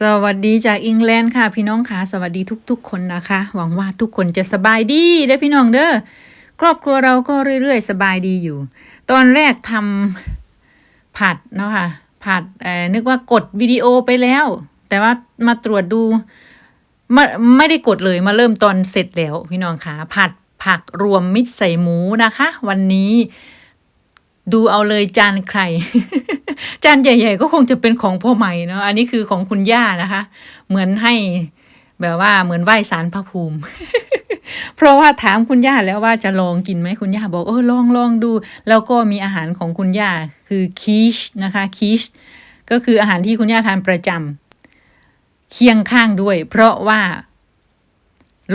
สวัสดีจากอังกฤษค่ะพี่น้องค่ะสวัสดีทุกๆ คนนะคะ หวังว่าทุกคนจะสบายดีเด้อพี่น้องเด้อครอบครัวเราก็เรื่อยๆ สบายดีอยู่ ตอนแรกทำผัดเนาะค่ะผัดเอ่อนึกว่ากดวิดีโอไปแล้ว แต่ว่ามาตรวจดูไม่ไม่ได้กดเลยมาเริ่มตอนเสร็จแล้วพี่น้องค่ะผัดผักรวมมิตรใส่หมูนะคะ วันนี้ ดูเอาเลยจานใคร จานใหญ่ ๆ ก็คงจะเป็นของพ่อใหม่เนาะอันนี้คือของคุณย่านะคะ เหมือนให้แบบว่าเหมือนไหว้สารพระภูมิ เพราะว่าถามคุณย่าแล้วว่าจะลองกินไหมคุณย่าบอกเออลองลองดู แล้วก็มีอาหารของคุณย่าคือคีชนะคะคีชก็คืออาหารที่คุณย่าทานประจำเคียงข้างด้วย เพราะว่า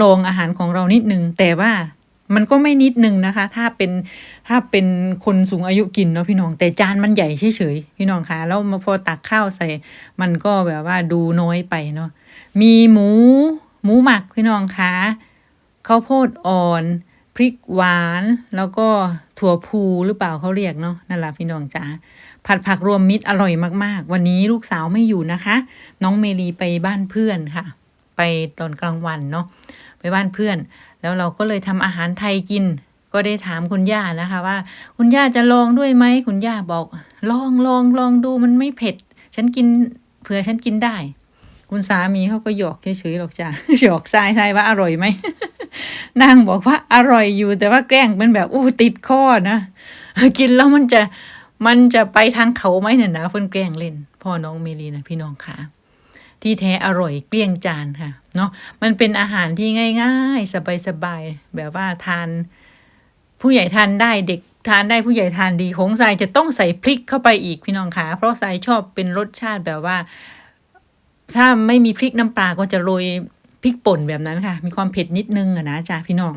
ลองอาหารของเรานิดนึงแต่ว่า มันก็ไม่นิดนึงนะคะ ถ้าเป็นถ้าเป็นคนสูงอายุกินเนาะพี่น้อง แต่จานมันใหญ่เฉยๆพี่น้องคะแล้วมาพอตักข้าวใส่ มันก็แบบว่าดูน้อยไปเนาะมีหมู หมูหมักพี่น้องคะข้าวโพดอ่อนพริกหวานแล้วก็ถั่วพูหรือเปล่าเขาเรียกเนาะนั่นแหละพี่น้องจ๋าผัดผักรวมมิตรอร่อยมากๆ วันนี้ลูกสาวไม่อยู่นะคะ น้องเมลีไปบ้านเพื่อนค่ะ ไปตอนกลางวันเนาะไปบ้านเพื่อน แล้วเราก็เลยทำอาหารไทยกิน ก็ได้ถามคุณย่านะคะ ว่า คุณย่าจะลองด้วยไหมคุณย่าบอกลองลองลองดูมันไม่เผ็ด ฉันกินเผื่อฉันกินได้ คุณสามีเขาก็หยอกเฉยๆหรอกจ้ะหยอกทรายทายว่าอร่อยไหมนางบอกว่าอร่อยอยู่ แต่ว่าแกล้งเป็นแบบอู้ติดข้อนะกินแล้วมันจะมันจะไปทางเขาไหมเนี่ยนะเพิ่นแกล้งเล่นพ่อน้องเมลีนะพี่น้องค่ะ ที่แท้อร่อยเกลี้ยงจานค่ะเนาะมันเป็นอาหารที่ง่าย ๆ สบายๆแบบว่าทาน ผู้ใหญ่ทานได้เด็กทานได้ผู้ใหญ่ทานดีของทรายจะต้องใส่พริกเข้าไปอีกพี่น้องคะเพราะทรายชอบเป็นรสชาติแบบว่า ถ้าไม่มีพริกน้ำปลาก็จะโรยพริกป่นแบบนั้นค่ะ มีความเผ็ดนิดนึงอะนะจ้าพี่น้อง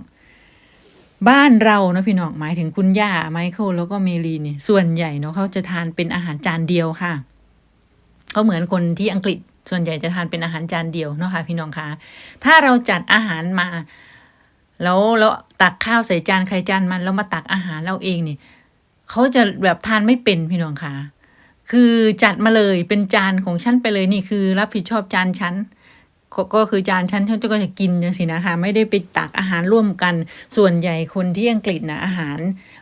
บ้านเราเนาะพี่น้องหมายถึงคุณย่าไมเคิลแล้วก็เมลีนี่ส่วนใหญ่เนาะเขาจะทานเป็นอาหารจานเดียวค่ะเขาเหมือนคนที่อังกฤษ ส่วนใหญ่จะทานเป็นอาหารจานเดียวเนาะค่ะพี่น้องคะถ้าเราจัดอาหารมา แล้วแล้วตักข้าวใส่จานใครจานมันแล้วมาตักอาหารเราเองนี่เขาจะแบบทานไม่เป็นพี่น้องคะคือจัดมาเลยเป็นจานของฉันไปเลยนี่คือ รับผิดชอบจานฉันก็คือจานฉันฉันก็จะกินจังสินะคะ ไม่ได้ไปตักอาหารร่วมกัน ส่วนใหญ่คนที่อังกฤษนะอาหาร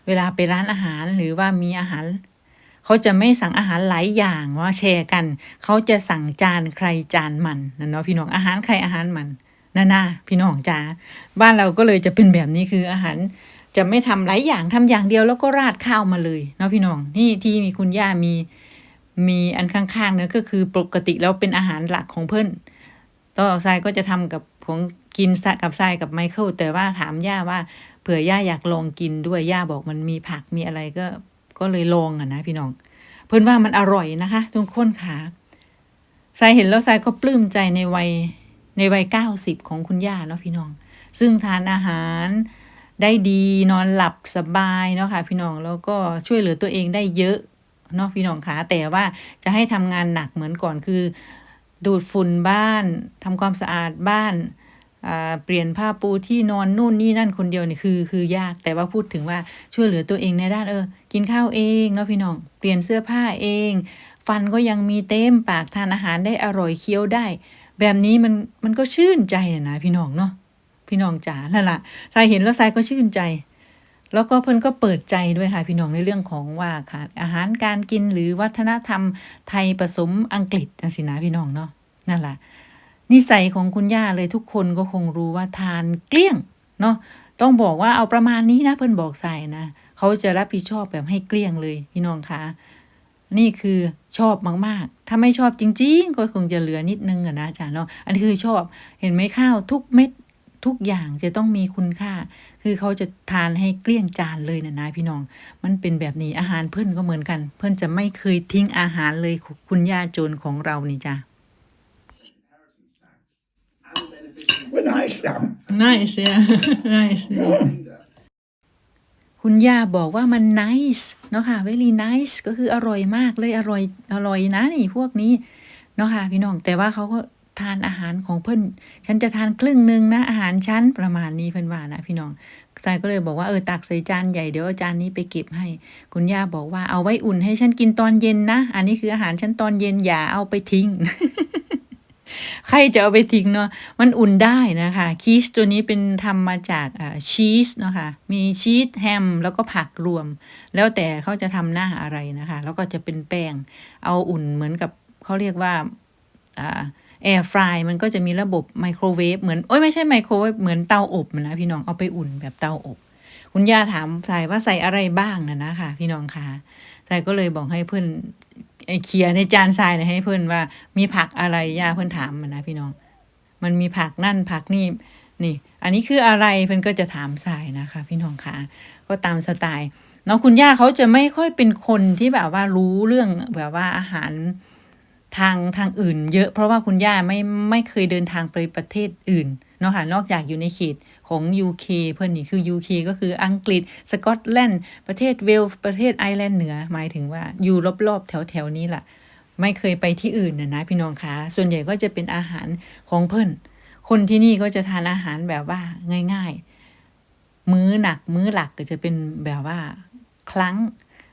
เวลาไปร้านอาหารหรือว่ามีอาหาร เขาจะไม่สั่งอาหารหลายอย่างว่าแชร์กัน เขาจะสั่งจานใครจานมันนะเนาะพี่น้องอาหารใครอาหารมันน่าน่าพี่น้องจ้าบ้านเราก็เลยจะเป็นแบบนี้คืออาหารจะไม่ทำหลายอย่างทำอย่างเดียวแล้วก็ราดข้าวมาเลยเนาะพี่น้องนี่ที่มีคุณย่ามีมีอันข้างๆเนี่ยก็คือปกติแล้วเป็นอาหารหลักของเพื่อนต่อทรายก็จะทำกับของกินกับทรายกับไมเคิลแต่ว่าถามย่าว่าเผื่อย่าอยากลองกินด้วยย่าบอกมันมีผักมีอะไรก็ ก็เลยลองอะนะพี่น้อง เพื่นว่ามันอร่อยนะคะทุกคนค่ะทรายเห็นแล้วทรายก็ปลื้มใจในวัยในวัยเก้าสิบของคุณย่าเนาะพี่น้อง ซึ่งทานอาหารได้ดีนอนหลับสบายเนาะค่ะพี่น้องแล้วก็ช่วยเหลือตัวเองได้เยอะเนาะพี่น้องคะแต่ว่าจะให้ทำงานหนักเหมือนก่อนคือ ดูดฝุ่นบ้านทำความสะอาดบ้าน เปลี่ยนผ้าปูที่นอนนู่นนี่นั่นคนเดียวนี่คือ คือยากแต่ว่าพูดถึงว่าช่วยเหลือตัวเองในด้านเออ กินข้าวเองเนาะพี่น้องเปลี่ยนเสื้อผ้าเอง ฟันก็ยังมีเต็มปากทานอาหารได้อร่อยเคี้ยวได้ แบบนี้มันมันก็ชื่นใจนะพี่น้องเนาะพี่น้องจ๋านั่นแหละทรายเห็นแล้วทรายก็ชื่นใจ แล้วก็เพิ่นก็เปิดใจด้วยค่ะพี่น้องในเรื่องของว่าค่ะอาหารการกินหรือวัฒนธรรมไทยผสมอังกฤษนะสินะพี่น้องเนาะนั่นแหละ นิสัยของคุณย่าเลยทุกคนก็คงรู้ว่าทานเกลี้ยงเนาะต้องบอกว่าเอาประมาณนี้นะเพิ่นบอกใส่นะเขาจะรับผิดชอบแบบให้เกลี้ยงเลยพี่น้องคะนี่คือชอบมากๆ ถ้าไม่ชอบจริง ๆ ก็คงจะเหลือนิดนึงอะนะอาจารย์เนาะอันนี้คือชอบเห็นไหมข้าวทุกเม็ดทุกอย่างจะต้องมีคุณค่า คือเขาจะทานให้เกลี้ยงจานเลยนะนะพี่น้อง มันเป็นแบบนี้อาหารเพื่อนก็เหมือนกัน เพื่อนจะไม่เคยทิ้งอาหารเลยคุณย่าโจรของเรานี่จ้ะ nice. Um, nice yeah nice คุณย่าบอกว่ามัน nice เนาะค่ะ very nice ก็คืออร่อยมากเลยอร่อยอร่อยนะนี่พวกนี้เนาะค่ะพี่น้องแต่ว่าเขาก็ทานอาหารของเพื่อนฉันจะทานครึ่งหนึ่งนะ อาหารชั้นประมาณนี้เพื่อนว่านะพี่น้องทรายก็เลยบอกว่าเออตักใส่จานใหญ่เดี๋ยวเอาจานนี้ไปเก็บให้ คุณย่าบอกว่าเอาไว้อุ่นให้ฉันกินตอนเย็นนะ อันนี้คืออาหารฉันตอนเย็นอย่าเอาไปทิ้ง ใครจะเอาไปทิ้งเนาะมันอุ่นได้นะคะชีสตัวนี้เป็นทำมาจากชีสเนาะค่ะมีชีสแฮมแล้วก็ผักรวม แล้วแต่เขาจะทำหน้าอะไรนะคะ แล้วก็จะเป็นแป้งเอาอุ่นเหมือนกับเขาเรียกว่าแอร์ฟรายมันก็จะมีระบบไมโครเวฟเหมือนโอ้ยไม่ใช่ไมโครเวฟเหมือนเตาอบนะพี่น้องเอาไปอุ่นแบบเตาอบ คุณย่าถามใส่ว่าใส่อะไรบ้างนะนะคะพี่น้องคะ ใส่ก็เลยบอกให้เพื่อนไอ้เคลียในจานทรายนะให้เพื่อนว่า มีผักอะไรย่าเพื่อนถามมานะพี่น้อง มันมีผักนั่นผักนี่นี่ อันนี้คืออะไรเพื่อนก็จะถามทรายนะคะ พี่น้องคะก็ตามสไตล์เนาะคุณย่าเขาจะไม่ค่อยเป็นคนที่แบบว่ารู้เรื่องแบบว่าอาหารทางทางอื่น เยอะเพราะว่าคุณย่าไม่ไม่เคยเดินทางไปประเทศอื่น เนาะค่ะนอกจากอยู่ในเขตของ UK เพื่อนนี่คือ UK ก็คืออังกฤษสกอตแลนด์ประเทศเวลส์ประเทศไอร์แลนด์เหนือหมายถึงว่าอยู่รอบๆแถวๆนี้แหละไม่เคยไปที่อื่นนะนะพี่น้องคะส่วนใหญ่ก็จะเป็นอาหารของเพื่อนคนที่นี่ก็จะทานอาหารแบบว่าง่าย ๆ มื้อหนักมื้อหลักก็จะเป็นแบบว่าครั้ง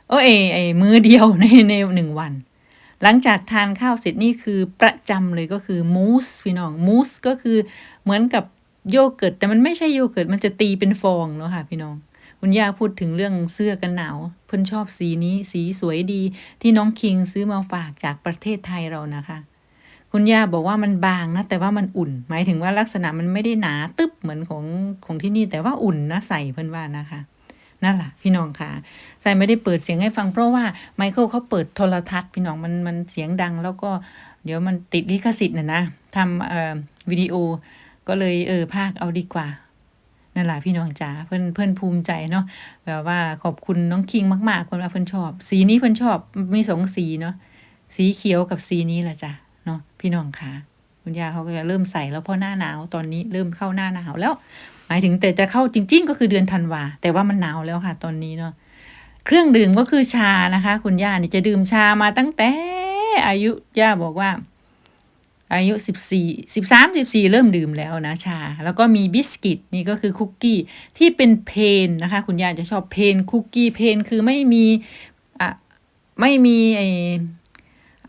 โอ้เอไอมื้อเดียวในในหนึ่งวัน หลังจากทานข้าวเสร็จนี่คือประจำเลยก็คือมูสพี่น้องมูสก็คือเหมือนกับโยเกิร์ตแต่มันไม่ใช่โยเกิร์ตมันจะตีเป็นฟองเนาะค่ะพี่น้องคุณย่าพูดถึงเรื่องเสื้อกันหนาวเพิ่นชอบสีนี้สีสวยดี ที่น้องคิงซื้อมาฝากจากประเทศไทยเรานะคะ คุณย่าบอกว่ามันบางนะ แต่ว่ามันอุ่น หมายถึงว่าลักษณะมันไม่ได้หนาตึ๊บเหมือนของของที่นี่แต่ว่าอุ่นนะใส่เพิ่นว่านะคะ นั่นแหละพี่น้องค่ะใส่ไม่ได้เปิดเสียงให้ฟังเพราะว่าไมเคิลเขาเปิดโทรทัศน์พี่น้องมันมันเสียงดัง แล้วก็เดี๋ยวมันติดลิขสิทธิ์นะนะทำเอ่อวิดีโอก็เลยเออภาคเอาดีกว่านั่นแหละพี่น้องจ๋าเพื่อนเพื่อนภูมิใจเนาะแบบว่าขอบคุณน้องคิงมากๆคนว่าเพื่อนชอบ สีนี้เพื่อนชอบมีสองสีเนาะสีเขียวกับสีนี้แหละจ้ะเนาะพี่น้องค่ะคุณยาเขาก็จะเริ่มใส่แล้วเพราะหน้าหนาวตอนนี้เริ่มเข้าหน้าหนาวแล้ว มายถึงแต่จะเข้าจริง ๆ ก็คือเดือนธันวาแต่ว่ามันหนาวแล้วค่ะ ตอนนี้เนาะเครื่องดื่มก็คือชานะคะ คุณย่านี่จะดื่มชามาตั้งแต่อายุย่าบอกว่า อายุสิบสี่สิบสามสิบสี่เริ่มดื่มแล้วนะชา แล้วก็มีบิสกิตนี่ก็คือคุกกี้ที่เป็นเพนนะคะ คุณย่าจะชอบเพนคุกกี้เพนคือไม่มีอะไม่มีไอ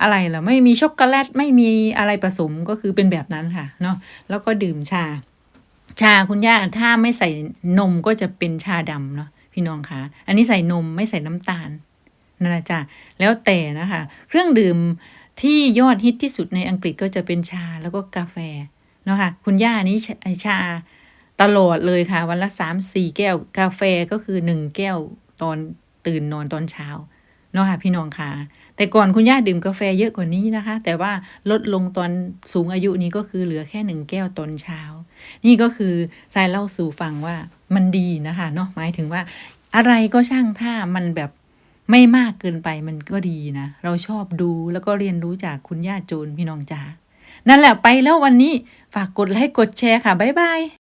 อะไรล่ะไม่มีช็อกโกแลตไม่มีอะไรผสมก็คือเป็นแบบนั้นค่ะเนาะแล้วก็ดื่มชา ชาคุณย่าถ้าไม่ใส่นมก็จะเป็นชาดำเนาะพี่น้องคะอันนี้ใส่นมไม่ใส่น้ำตาลนั่นแหละจ้ะแล้วแต่นะคะ เครื่องดื่มที่ยอดฮิตที่สุดในอังกฤษก็จะเป็นชาแล้วก็กาแฟเนาะค่ะคุณย่านี้ชาชาตลอดเลยค่ะ วันละสามสี่แก้ว กาแฟก็คือหนึ่งแก้วตอนตื่นนอนตอนเช้า เนาะค่ะพี่น้องค่ะ แต่ก่อนคุณย่าดื่มกาแฟเยอะกว่านี้นะคะ แต่ว่าลดลงตอนสูงอายุนี้ก็คือเหลือแค่หนึ่งแก้วตอนเช้า นี่ก็คือทรายเล่าสู่ฟังว่ามันดีนะคะเนาะหมายถึงว่า อะไรก็ช่างถ้ามันแบบไม่มากเกินไปมันก็ดีนะเราชอบดูแล้วก็เรียนรู้จากคุณย่าโจนพี่น้องจ๋านั่นแหละไปแล้ววันนี้ฝากกดไลค์กดแชร์ค่ะบ๊ายบาย